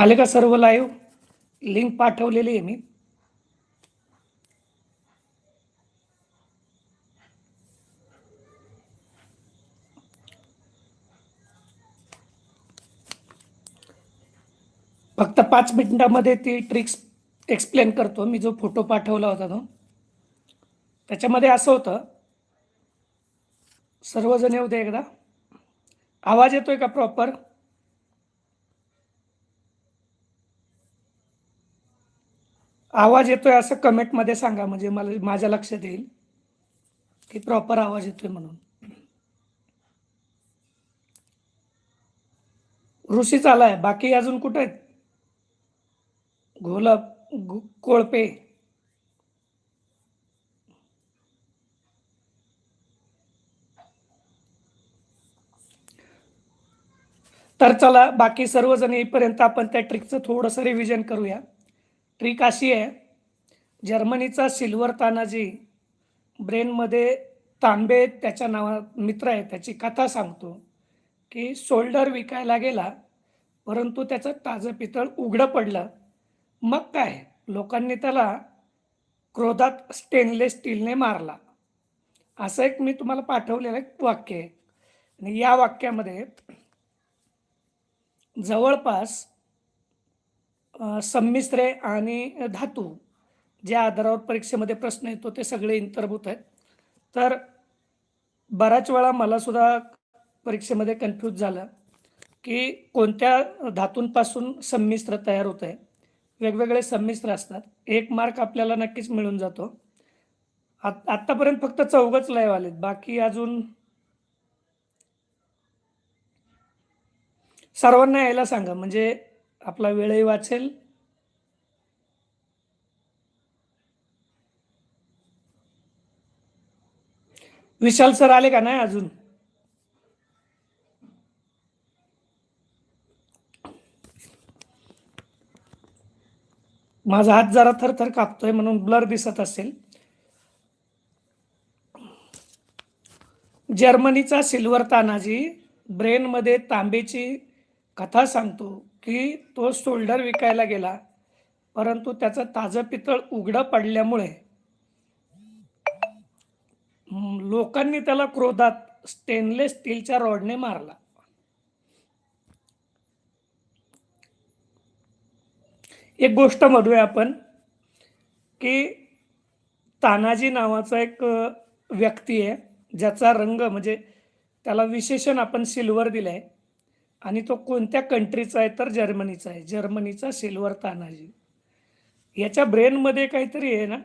आले का सर्व लाईव्ह लिंक पाठवलेली आहे मी. फक्त पाच मिनिटामध्ये ती ट्रिक्स एक्सप्लेन करतो. मी जो फोटो पाठवला होता तो. त्याच्यामध्ये असं होतं. सर्वजण येऊ दे एकदा. आवाज येतोय का प्रॉपर आवाज येतोय असं कमेंटमध्ये सांगा म्हणजे मला माझ्या लक्षात येईल. की प्रॉपर आवाज येतोय म्हणून. ऋषी चालाय बाकी अजून कुठे आहेत? घोलप कोळपे. तर चला बाकी सर्वजण येईपर्यंत आपण त्या ट्रिकचं थोडंसं रिव्हिजन करूया. ट्रिक अशी आहे जर्मनीचा सिल्वर तानाजी ब्रेनमध्ये तांबे त्याच्या नावा मित्र आहे त्याची कथा सांगतो की शोल्डर विकायला गेला परंतु त्याचं ताजं पितळ उघडं पडलं. मग काय लोकांनी त्याला क्रोधात स्टेनलेस स्टीलने मारला. असं एक मी तुम्हाला पाठवलेलं एक वाक्य आहे. आणि या वाक्यामध्ये जवळपास संमिश्रे आणि धातू ज्या आधारावर परीक्षेमध्ये प्रश्न येतो ते सगळे अंतर्भूत आहेत. तर बऱ्याच वेळा मला सुद्धा परीक्षेमध्ये कन्फ्यूज झालं की कोणत्या धातूंपासून संमिश्र तयार होत आहे. वेगवेगळे संमिश्र असतात. एक मार्क आपल्याला नक्कीच मिळून जातो. आत आत्तापर्यंत फक्त चौघच लय आलेत. बाकी अजून सर्वांना यायला सांगा. म्हणजे आपला वेळही वाचेल. विशाल सर आले का नाही अजून? माझा हात जरा थरथर कापतोय म्हणून ब्लर दिसत असेल. जर्मनीचा सिल्वर तानाजी ब्रेनमध्ये तांबेची कथा सांगतो. की तो शोल्डर विकायला गेला परंतु त्याचं ताजं पितळ उघडं पडल्यामुळे लोकांनी त्याला क्रोधात स्टेनलेस स्टीलच्या रॉडने मारला. एक गोष्ट म्हणूया आपण की तानाजी नावाचा एक व्यक्ती आहे ज्याचा रंग म्हणजे त्याला विशेषण आपण सिल्वर दिलं आहे आणि तो कोणत्या कंट्रीचा आहे तर जर्मनीचा आहे. जर्मनीचा सिल्वर तानाजी. याच्या ब्रेनमध्ये काहीतरी आहे ना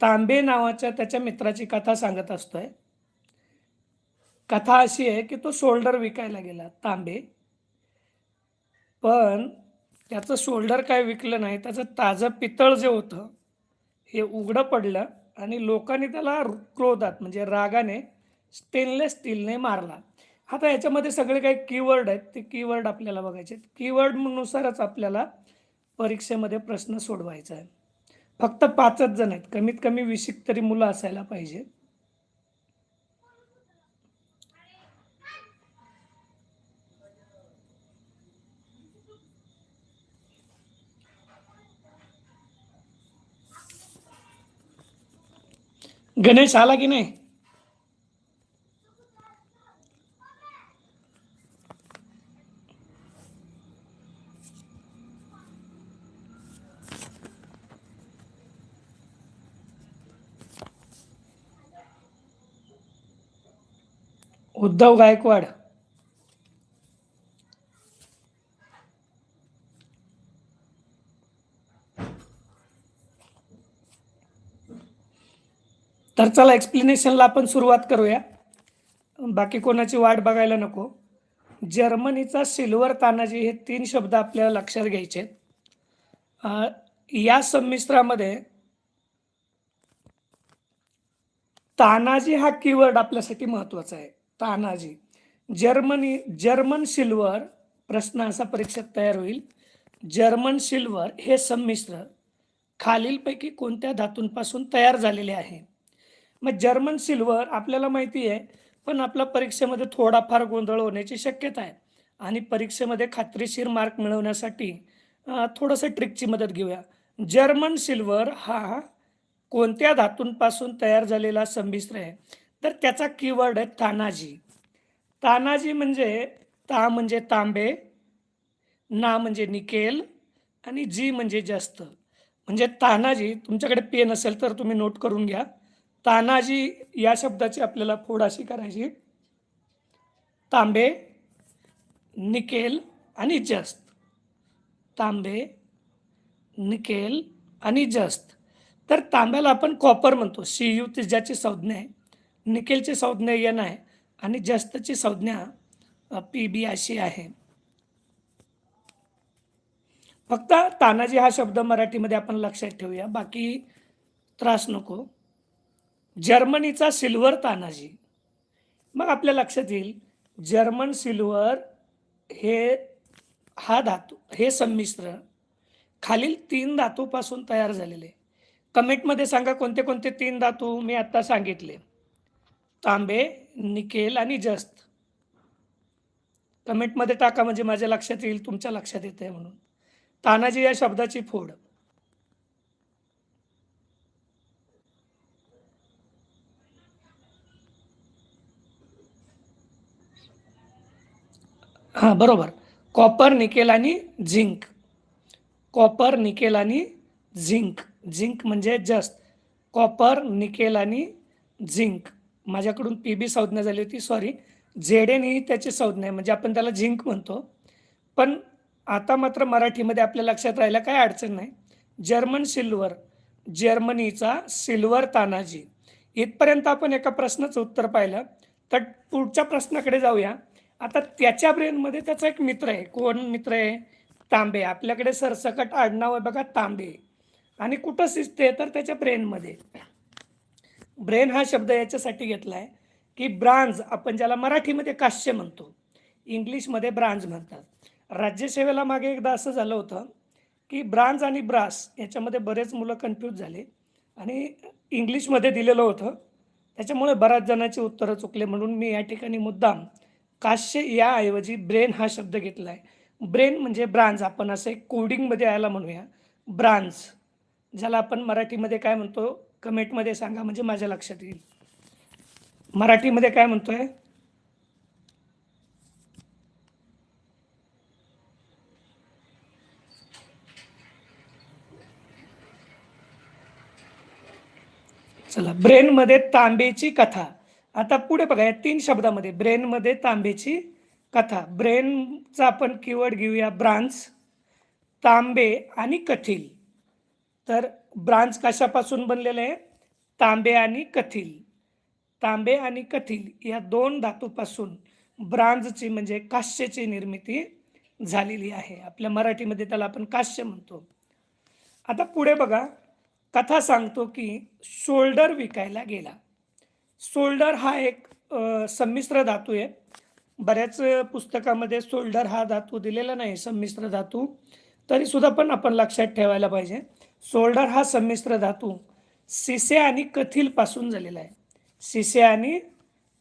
तांबे नावाच्या त्याच्या मित्राची कथा सांगत असतोय. कथा अशी आहे की तो शोल्डर विकायला गेला तांबे. पण त्याचं शोल्डर काय विकलं नाही त्याचं ताजं पितळ जे होतं हे उघडं पडलं आणि लोकांनी त्याला क्रोधात म्हणजे रागाने स्टेनलेस स्टीलने मारला. आता याच्यामध्ये सगळे काही कीवर्ड आहेत ते कीवर्ड आपल्याला बघायचे आहेत. कीवर्डनुसारच आपल्याला परीक्षेमध्ये प्रश्न सोडवायचा आहे. फक्त पाचच जण आहेत. कमीत कमी विशिक तरी मुलं असायला पाहिजे. गणेश आला की नाही? उद्धव गायकवाड. तर चला एक्सप्लेनेशनला आपण सुरुवात करूया. बाकी कोणाची वाट बघायला नको. जर्मनीचा सिल्वर तानाजी हे तीन शब्द आपल्याला लक्षात घ्यायचे. या संमिश्रामध्ये तानाजी हा कीवर्ड आपल्यासाठी महत्त्वाचा आहे. तानाजी जर्मनी जर्मन सिल्वर प्रश्न असा परीक्षेत तयार होईल. जर्मन सिल्वर हे संमिश्र खालीलपैकी कोणत्या धातूंपासून तयार झालेले आहे? मग जर्मन सिल्वर आपल्याला माहिती आहे पण आपल्या परीक्षेमध्ये थोडाफार गोंधळ होण्याची शक्यता आहे. आणि परीक्षेमध्ये खात्रीशीर मार्क मिळवण्यासाठी थोडंसं ट्रिकची मदत घेऊया. जर्मन सिल्वर हा कोणत्या धातूंपासून तयार झालेला संमिश्र आहे? तर त्याचा कीवर्ड आहे तानाजी. तानाजी म्हणजे ता म्हणजे तांबे ना म्हणजे निकेल आणि जी म्हणजे जास्त. म्हणजे तानाजी तुमच्याकडे पेन असेल तर तुम्ही नोट करून घ्या. तानाजी या शब्दाची आपल्याला फोड अशी करायची. तांबे निकेल आणि जस्त. तांबे निकेल आणि जस्त. तर तांब्याला आपण कॉपर म्हणतो. सी यू ज्याची संज्ञा आहे. निकेलची संज्ञा एन आहे आणि जस्तची संज्ञा पी बी अशी आहे. फक्त तानाजी हा शब्द मराठीमध्ये आपण लक्षात ठेवूया. बाकी त्रास नको. जर्मनीचा सिल्वर तानाजी. मग आपल्या लक्षात येईल जर्मन सिल्वर हे हा धातू हे संमिश्र खालील तीन धातूपासून तयार झालेले. कमेंटमध्ये सांगा कोणते कोणते तीन धातू मी आत्ता सांगितले. तांबे निकेल आणि जस्त. कमेंटमध्ये टाका म्हणजे माझ्या लक्षात येईल तुमच्या लक्षात येते म्हणून. तानाजी या शब्दाची फोड. हां बरोबर. कॉपर निकेल आणि झिंक. कॉपर निकेल आणि झिंक. झिंक म्हणजे जस्त. कॉपर निकेल आणि झिंक. माझ्याकडून पी बी संज्ञा झाली होती. सॉरी झेडेन ही त्याची संज्ञा आहे. म्हणजे आपण त्याला झिंक म्हणतो. पण आता मात्र मराठीमध्ये आपल्या लक्षात राहायला काय अडचण नाही. जर्मन सिल्वर जर्मनीचा सिल्वर तानाजी. इथपर्यंत आपण एका प्रश्नाचं उत्तर पाहिलं. तर पुढच्या प्रश्नाकडे जाऊया. आता त्याच्या ब्रेनमध्ये त्याचा एक मित्र आहे. कोण मित्र आहे? तांबे. आपल्याकडे सरसकट आडनाव आहे बघा तांबे. आणि कुठं शिजते तर त्याच्या ब्रेनमध्ये ब्रेन हा शब्द याच्यासाठी घेतला आहे की ब्रांज आपण ज्याला मराठीमध्ये काश्य म्हणतो इंग्लिशमध्ये ब्रांज म्हणतात. राज्यसेवेला मागे एकदा असं झालं होतं की ब्रांज आणि ब्रास याच्यामध्ये बरेच मुलं कन्फ्यूज झाले आणि इंग्लिशमध्ये दिलेलं होतं. त्याच्यामुळे बऱ्याच जणांची उत्तरं चुकले म्हणून मी या ठिकाणी मुद्दाम काश्य याऐवजी ब्रेन हा शब्द घेतला आहे ब्रेन म्हणजे ब्रांज आपण असं एक कोडिंगमध्ये यायला म्हणूया. ब्रांज ज्याला आपण मराठीमध्ये काय म्हणतो? कमेंटमध्ये सांगा म्हणजे माझ्या लक्षात येईल. मराठीमध्ये काय म्हणतोय? चला ब्रेनमध्ये तांबेची कथा. आता पुढे बघा या तीन शब्दामध्ये ब्रेनमध्ये तांबेची कथा. ब्रेनचा आपण कीवर्ड घेऊया ब्रांच तांबे आणि कथील. तर ब्रांच कशापासून बनलेलं आहे? तांबे आणि कथील. तांबे आणि कथील या दोन धातूपासून ब्रांजची म्हणजे काश्यची निर्मिती झालेली आहे. आपल्या मराठीमध्ये त्याला आपण काश्य म्हणतो. आता पुढे बघा. कथा सांगतो की शोल्डर विकायला गेला. शोल्डर हा एक संमिश्र धातू आहे. बऱ्याच पुस्तकामध्ये शोल्डर हा धातू दिलेला नाही संमिश्र धातू. तरीसुद्धा पण आपण लक्षात ठेवायला पाहिजे. सोल्डर हा संमिश्र धातू सिसे आणि कथिलपासून झालेला आहे. सिसे आणि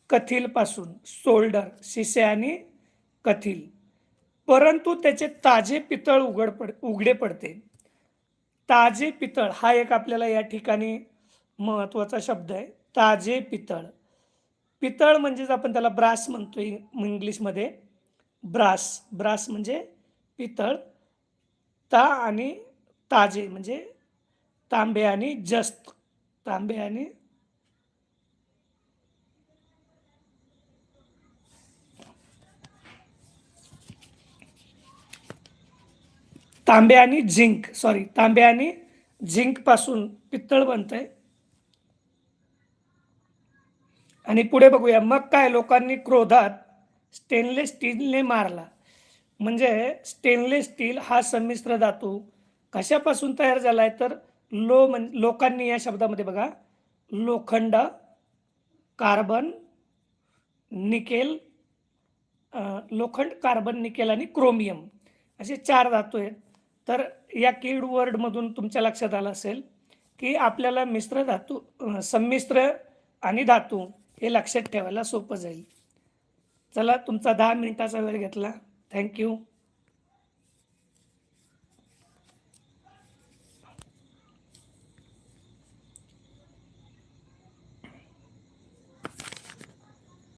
कथिलपासून सोल्डर सिसे आणि कथील. परंतु त्याचे ताजे पितळ उघड पड उघडे पडते. ताजे पितळ हा एक आपल्याला या ठिकाणी महत्त्वाचा शब्द आहे. ताजे पितळ. पितळ म्हणजेच आपण त्याला ब्रास म्हणतो इंग्लिशमध्ये. ब्रास ब्रास म्हणजे पितळ. ता आणि ताजे म्हणजे तांबे आणि जस्त तांबे आणि तांबे आणि झिंक सॉरी तांबे आणि झिंकपासून पित्तळ बनतंय. आणि पुढे बघूया मग काय लोकांनी क्रोधात स्टेनलेस स्टीलने मारला. म्हणजे स्टेनलेस स्टील हा संमिश्र धातू कशापासून तयार झाला आहे तर लो म्हण लोकांनी या शब्दामध्ये बघा लोखंड कार्बन निकेल लोखंड कार्बन निकेल आणि क्रोमियम असे चार धातू आहेत. तर या कीड वर्डमधून तुमच्या लक्षात आलं असेल की आपल्याला मिश्र धातू संमिश्र आणि धातू हे लक्षात ठेवायला सोपं जाईल. चला तुमचा दहा मिनिटाचा वेळ घेतला. थँक्यू